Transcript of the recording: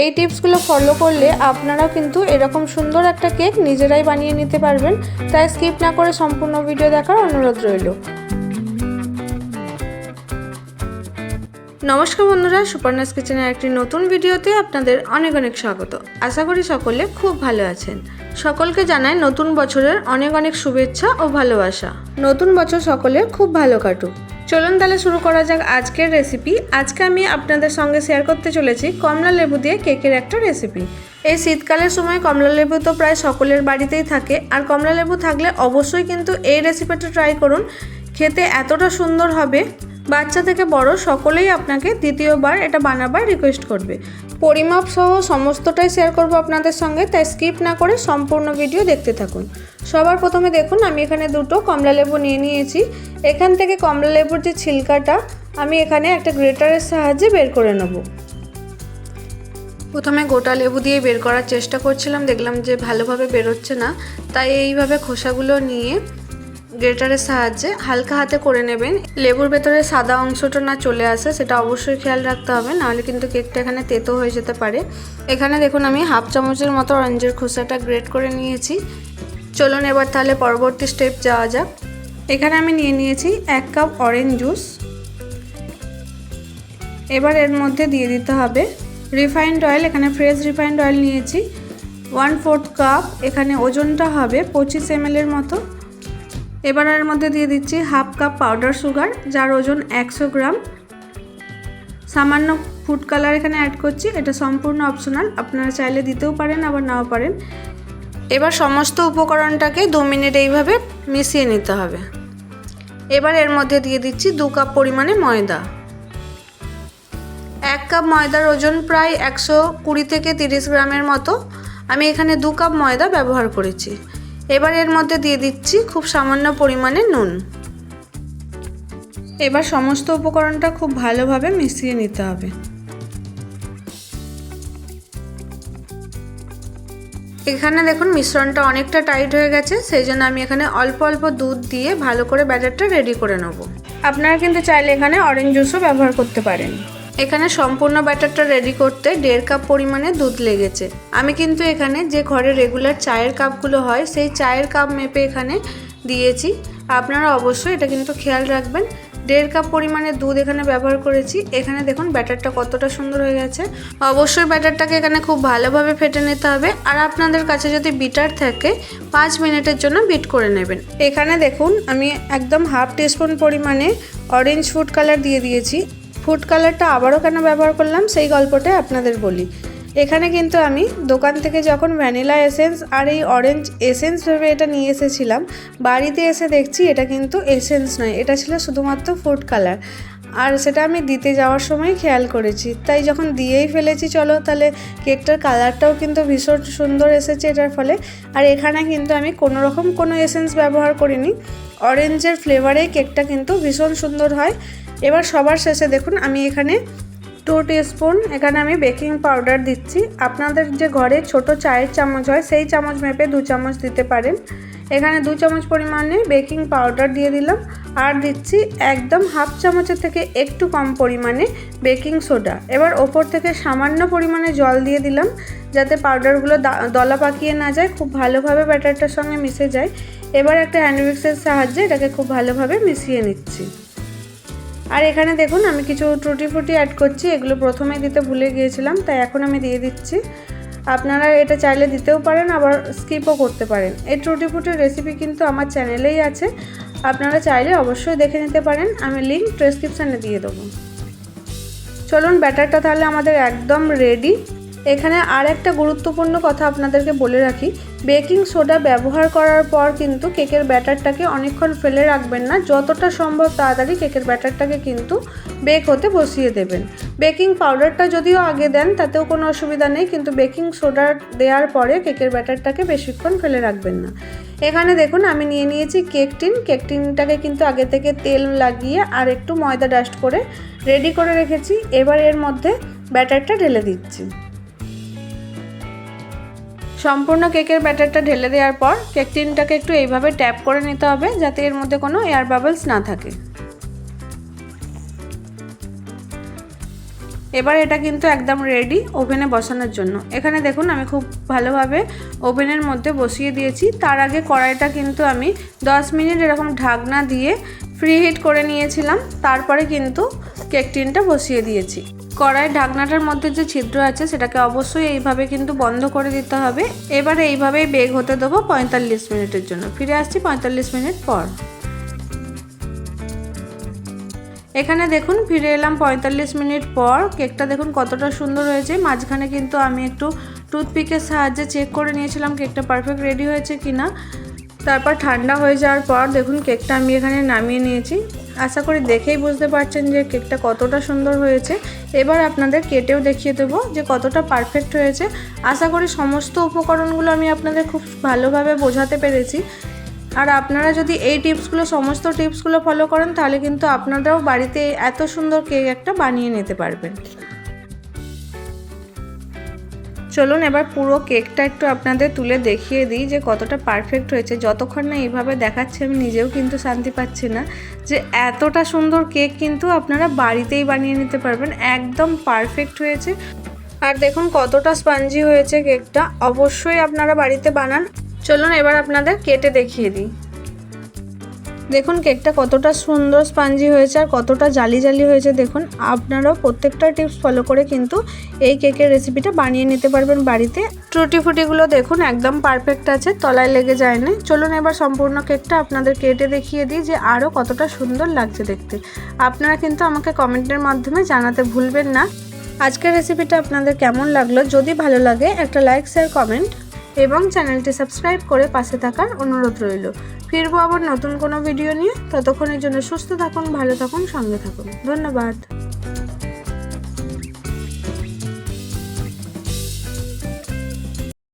এই টিপসগুলো ফলো করলে আপনারাও কিন্তু এরকম সুন্দর একটা কেক নিজেরাই বানিয়ে নিতে পারবেন। তাই স্কিপ না করে সম্পূর্ণ ভিডিও দেখার অনুরোধ রইল। নমস্কার বন্ধুরা সুপারনাস কিচেনের একটি নতুন ভিডিওতে আপনাদের অনেক অনেক স্বাগত। আশা করি সকলে খুব ভালো আছেন। সকলকে জানাই নতুন বছরের অনেক অনেক শুভেচ্ছা ও ভালোবাসা। নতুন বছর সকলের খুব ভালো কাটুক। চলুন তাহলে শুরু করা যাক আজকের রেসিপি আজকে আমি আপনাদের সঙ্গে শেয়ার করতে চলেছি কমলা লেবু দিয়ে কেকের একটা রেসিপি এই শীতকালের সময় কমলা লেবু তো প্রায় সকলের বাড়িতেই থাকে। আর কমলা লেবু থাকলে অবশ্যই কিন্তু এই রেসিপিটা ট্রাই করুন। খেতে এতটা সুন্দর হবে। বাচ্চা থেকে বড় সকলেই আপনাকে দ্বিতীয়বার এটা বানাবার রিকোয়েস্ট করবে। পরিমাপ সহ সমস্তটাই শেয়ার করব আপনাদের সঙ্গে, তাই স্কিপ না করে সম্পূর্ণ ভিডিও দেখতে থাকুন। সবার প্রথমে দেখুন, আমি এখানে দুটো কমলা লেবু নিয়ে নিয়েছি। এখান থেকে কমলা লেবুর যে ছিলকাটা, আমি এখানে একটা গ্রেটারের সাহায্যে বের করে নেব। প্রথমে গোটা লেবু দিয়ে বের করার চেষ্টা করছিলাম, দেখলাম যে ভালোভাবে বেরোচ্ছে না, তাই এইভাবে খোসাগুলো নিয়ে গ্রেটারের সাহায্যে হালকা হাতে করে নেবেন। লেবুর ভেতরে সাদা অংশটা না চলে আসে, সেটা অবশ্যই খেয়াল রাখতে হবে, নাহলে কিন্তু কেকটা এখানে তেতো হয়ে যেতে পারে। এখানে দেখুন আমি হাফ চামচের মতো অরেঞ্জের খোসাটা গ্রেট করে নিয়েছি। চলুন এবার তাহলে পরবর্তী স্টেপ যাওয়া যাক। এখানে আমি নিয়ে নিয়েছি এক কাপ অরেঞ্জ জুস। এবার এর মধ্যে দিয়ে দিতে হবে রিফাইন্ড অয়েল, এখানে ফ্রেশ রিফাইন্ড অয়েল নিয়েছি। ওয়ান ফোর্থ কাপ, এখানে ওজনটা হবে পঁচিশ এম এর মতো। এবার এর মধ্যে দিয়ে দিচ্ছি হাফ কাপ পাউডার সুগার, যার ওজন একশো গ্রাম। সামান্য ফুড কালার এখানে অ্যাড করছি, এটা সম্পূর্ণ অপশনাল আপনারা চাইলে দিতেও পারেন, আবার নাও পারেন। এবার সমস্ত উপকরণটাকে দু মিনিট এইভাবে মিশিয়ে নিতে হবে। এবার এর মধ্যে দিয়ে দিচ্ছি দু কাপ পরিমাণে ময়দা। এক কাপ ময়দার ওজন প্রায় একশো কুড়ি থেকে তিরিশ গ্রামের মতো। আমি এখানে দু কাপ ময়দা ব্যবহার করেছি। এবার এর মধ্যে দিয়ে দিচ্ছি খুব সামান্য পরিমাণে নুন। এবার সমস্ত উপকরণটা খুব ভালোভাবে মিশিয়ে নিতে হবে। এখানে দেখুন মিশ্রণটা অনেকটা টাইট হয়ে গেছে, সেই জন্য আমি এখানে অল্প অল্প দুধ দিয়ে ভালো করে ব্যাটারটা রেডি করে নেব। আপনারা কিন্তু চাইলে এখানে অরেঞ্জ জুসও ব্যবহার করতে পারেন। এখানে সম্পূর্ণ ব্যাটারটা রেডি করতে দেড় কাপ পরিমাণে দুধ লেগেছে। আমি কিন্তু এখানে যে ঘরে রেগুলার চায়ের কাপগুলো হয়, সেই চায়ের কাপ মেপে এখানে দিয়েছি। আপনারা অবশ্যই এটা কিন্তু খেয়াল রাখবেন। দেড় কাপ পরিমাণে দুধ এখানে ব্যবহার করেছি। এখানে দেখুন ব্যাটারটা কতটা সুন্দর হয়ে গেছে। অবশ্যই ব্যাটারটাকে এখানে খুব ভালোভাবে ফেটে নিতে হবে। আর আপনাদের কাছে যদি বিটার থাকে, পাঁচ মিনিটের জন্য বিট করে নেবেন। এখানে দেখুন আমি একদম হাফ টিস্পুন পরিমাণে অরেঞ্জ ফুড কালার দিয়ে দিয়েছি। ফুড কালারটা আবারও কেন ব্যবহার করলাম, সেই গল্পটা আপনাদের বলি। এখানে কিন্তু আমি দোকান থেকে যখন ভ্যানিলা এসেন্স আর এই অরেঞ্জ এসেন্স ভেবে এটা নিয়ে এসেছিলাম, বাড়িতে এসে দেখছি এটা কিন্তু এসেন্স নয়, এটা ছিল শুধুমাত্র ফুড কালার। আর সেটা আমি দিতে যাওয়ার সময় খেয়াল করেছি, তাই যখন দিয়েই ফেলেছি, চলো তাহলে কেকটার কালারটাও কিন্তু ভীষণ সুন্দর এসেছে এটার ফলে। আর এখানে কিন্তু আমি কোনো রকম কোনো এসেন্স ব্যবহার করিনি, অরেঞ্জের ফ্লেভারেই কেকটা কিন্তু ভীষণ সুন্দর হয়। এবার সবার শেষে দেখুন, আমি এখানে টু স্পুন এখানে আমি বেকিং পাউডার দিচ্ছি। আপনাদের যে ঘরে ছোট চায়ের চামচ হয়, সেই চামচ মেপে দু চামচ দিতে পারেন। এখানে দু চামচ পরিমাণে বেকিং পাউডার দিয়ে দিলাম। আর দিচ্ছি একদম হাফ চামচের থেকে একটু কম পরিমাণে বেকিং সোডা এবার ওপর থেকে সামান্য পরিমাণে জল দিয়ে দিলাম, যাতে পাউডারগুলো দলা পাকিয়ে না যায়, খুব ভালোভাবে ব্যাটারটার সঙ্গে মিশে যায়। এবার একটা হ্যান্ডউইক্সের সাহায্যে এটাকে খুব ভালোভাবে মিশিয়ে নিচ্ছি। আর এখানে দেখুন, আমি কিছু টুটি ফুটি অ্যাড করছি, এগুলো প্রথমে দিতে ভুলে গিয়েছিলাম, তাই এখন আমি দিয়ে দিচ্ছি। আপনারা এটা চাইলে দিতেও পারেন, আবার স্কিপও করতে পারেন। এই টুটি ফুটির রেসিপি কিন্তু আমার চ্যানেলেই আছে, আপনারা চাইলে অবশ্যই দেখে নিতে পারেন, আমি লিঙ্ক ডেসক্রিপশানে দিয়ে দেবো। চলুন, ব্যাটারটা তাহলে আমাদের একদম রেডি এখানে আর একটা গুরুত্বপূর্ণ কথা আপনাদেরকে বলে রাখি, বেকিং সোডা ব্যবহার করার পর কিন্তু কেকের ব্যাটারটাকে অনেকক্ষণ ফেলে রাখবেন না, যতটা সম্ভব তাড়াতাড়ি কেকের ব্যাটারটাকে কিন্তু বেক হতে বসিয়ে দেবেন। বেকিং পাউডারটা যদিও আগে দেন, তাতেও কোনো অসুবিধা নেই, কিন্তু বেকিং সোডা দেওয়ার পরে কেকের ব্যাটারটাকে বেশিক্ষণ ফেলে রাখবেন না। এখানে দেখুন, আমি নিয়ে নিয়েছি কেক টিন কেক টিনটাকে কিন্তু আগে থেকে তেল লাগিয়ে আর একটু ময়দা ডাস্ট করে রেডি করে রেখেছি। এবার এর মধ্যে ব্যাটারটা ঢেলে দিচ্ছি। সম্পূর্ণ কেকের ব্যাটারটা ঢেলে দেওয়ার পর কেক টিনটাকে একটু এইভাবে ট্যাপ করে নিতে হবে যাতে এর মধ্যে কোনো এয়ার বাবলস না থাকে। এবার এটা কিন্তু একদম রেডি ওভেনে বসানোর জন্য। এখানে দেখুন, আমি খুব ভালোভাবে ওভেনের মধ্যে বসিয়ে দিয়েছি। তার আগে কড়াইটা কিন্তু আমি 10 মিনিট এরকম ঢাকনা দিয়ে ফ্রি হিট করে নিয়েছিলাম, তারপরে কিন্তু কেক টিনটা বসিয়ে দিয়েছি। কড়াইয়ের ঢাকনাটার মধ্যে যে ছিদ্র আছে, সেটাকে অবশ্যই এইভাবে কিন্তু বন্ধ করে দিতে হবে। এবারে এইভাবেই বেগ হতে দেবো পঁয়তাল্লিশ মিনিটের জন্য। ফিরে আসছি পঁয়তাল্লিশ মিনিট পর। এখানে দেখুন, ফিরে এলাম পঁয়তাল্লিশ মিনিট পর। কেকটা দেখুন কতটা সুন্দর হয়েছে। মাঝখানে কিন্তু আমি একটু টুথপিকের সাহায্যে চেক করে নিয়েছিলাম কেকটা পারফেক্ট রেডি হয়েছে কি না তারপর ঠান্ডা হয়ে যাওয়ার পর দেখুন কেকটা আমি এখানে নামিয়ে নিয়েছি। আশা করি দেখেই বুঝতে পারছেন যে কেকটা কতটা সুন্দর হয়েছে। এবার আপনাদের কেটেও দেখিয়ে দেবো যে কতটা পারফেক্ট হয়েছে। আশা করি সমস্ত উপকরণগুলো আমি আপনাদের খুব ভালোভাবে বোঝাতে পেরেছি। আর আপনারা যদি এই টিপসগুলো, সমস্ত টিপসগুলো ফলো করেন, তাহলে কিন্তু আপনারাও বাড়িতে এত সুন্দর কেক একটা বানিয়ে নিতে পারবেন। চলুন এবার পুরো কেকটা একটু আপনাদের তুলে দেখিয়ে দিই যে কতটা পারফেক্ট হয়েছে। যতক্ষণ না এইভাবে দেখাচ্ছে, আমি নিজেও কিন্তু শান্তি পাচ্ছি না যে এতটা সুন্দর কেক কিন্তু আপনারা বাড়িতেই বানিয়ে নিতে পারবেন। একদম পারফেক্ট হয়েছে। আর দেখুন কতটা স্পঞ্জি হয়েছে কেকটা। অবশ্যই আপনারা বাড়িতে বানান। চলুন এবার আপনাদের কেটে দেখিয়ে দিই। দেখুন, কেকটা কতটা সুন্দর স্পাঞ্জি হয়েছে আর কতটা জালি জালি হয়েছে। দেখুন, আপনারাও প্রত্যেকটা টিপস ফলো করে কিন্তু এই কেকের রেসিপিটা বানিয়ে নিতে পারবেন বাড়িতে। ট্রুটি ফুটিগুলো দেখুন, একদম পারফেক্ট আছে, তলায় লেগে যায় না চলুন এবার সম্পূর্ণ কেকটা আপনাদের কেটে দেখিয়ে দিই যে আরও কতটা সুন্দর লাগছে দেখতে। আপনারা কিন্তু আমাকে কমেন্টের মাধ্যমে জানাতে ভুলবেন না। আজকের রেসিপিটা আপনাদের কেমন লাগল? যদি ভালো লাগে, একটা লাইক শেয়ার কমেন্ট এবং চ্যানেলটি সাবস্ক্রাইব করে পাশে থাকার অনুরোধ রইল। ফিরবো আবার নতুন কোনো ভিডিও নিয়ে। ততক্ষণের জন্য সুস্থ থাকুন, ভালো থাকুন, সঙ্গে থাকুন। ধন্যবাদ।